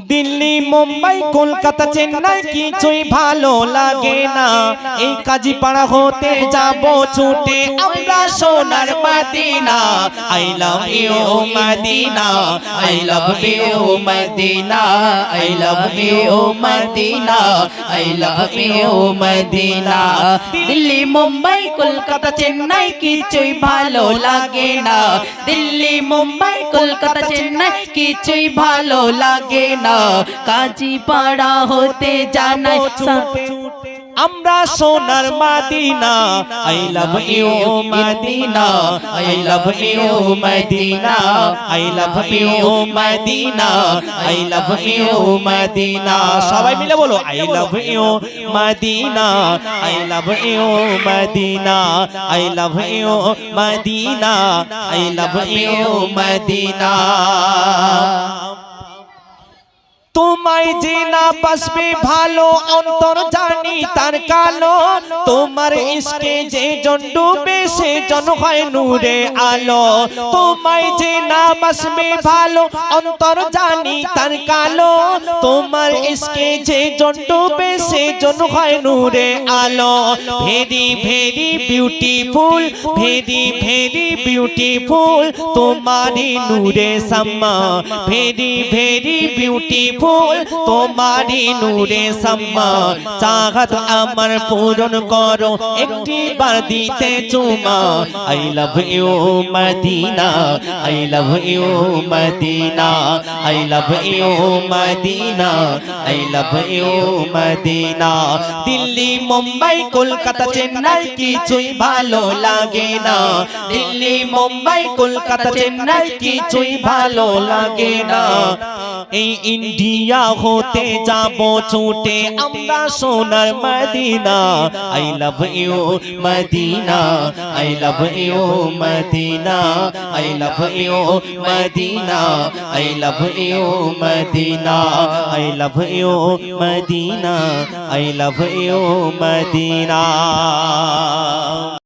দিল্লি, মুম্বাই, কলকাতা, চেন্নাই কিছুই ভালো লাগে না। এই কাজী পাড়া হতে যাব, ছুটে আমরা সোনার Medina. I love you Medina. I love you Medina. I love you Medina. I love you Medina. Delhi, Mumbai, Kolkata, Chennai কিছুই ভালো লাগে না। দিল্লি, মুম্বাই, কলকাতা, চেন্নাই কিছুই ভালো লাগে না কাজী পাড়া হতে জানাই আমরা সোনার Medina. I love you Medina I love you Medina I love you Medina I love you Medina. সবাই মিলে বলো I love you Medina I love you Medina I love you Medina I love you Medina. তোমায় যে না বাসবে ভালো, অন্তর জানি তার কালো। তোমার ইসকে যে জন সে জন হয় নূরে আলো। তোমায় যে না বাসবে ভালো, অন্তর জানি তার কালো। তোমার যে জন হয় নূরে আলো। Very very beautiful very very beautiful তোমারই নূরে সাম্মা। ভেরি ভেরি বিউটিফুল তোমারই নূরে সাম্মা চাহাত আমার পূরণ করো, একটি বার দিতে চুমা। I love you Medina I love you Medina I love you Medina I love you Medina Delhi, Mumbai, Kolkata, Chennai কিছুই ভালো লাগে না। দিল্লি, মুম্বাই, কলকাতা, চেন্নাই কিছুই ভালো লাগে না। এই ইন্ডিয়া হতে যাব ছুটে আমরা সোনার Medina. I love you Medina. I love you Medina. I love you Medina. I love you Medina. I love you Medina. I love you Medina.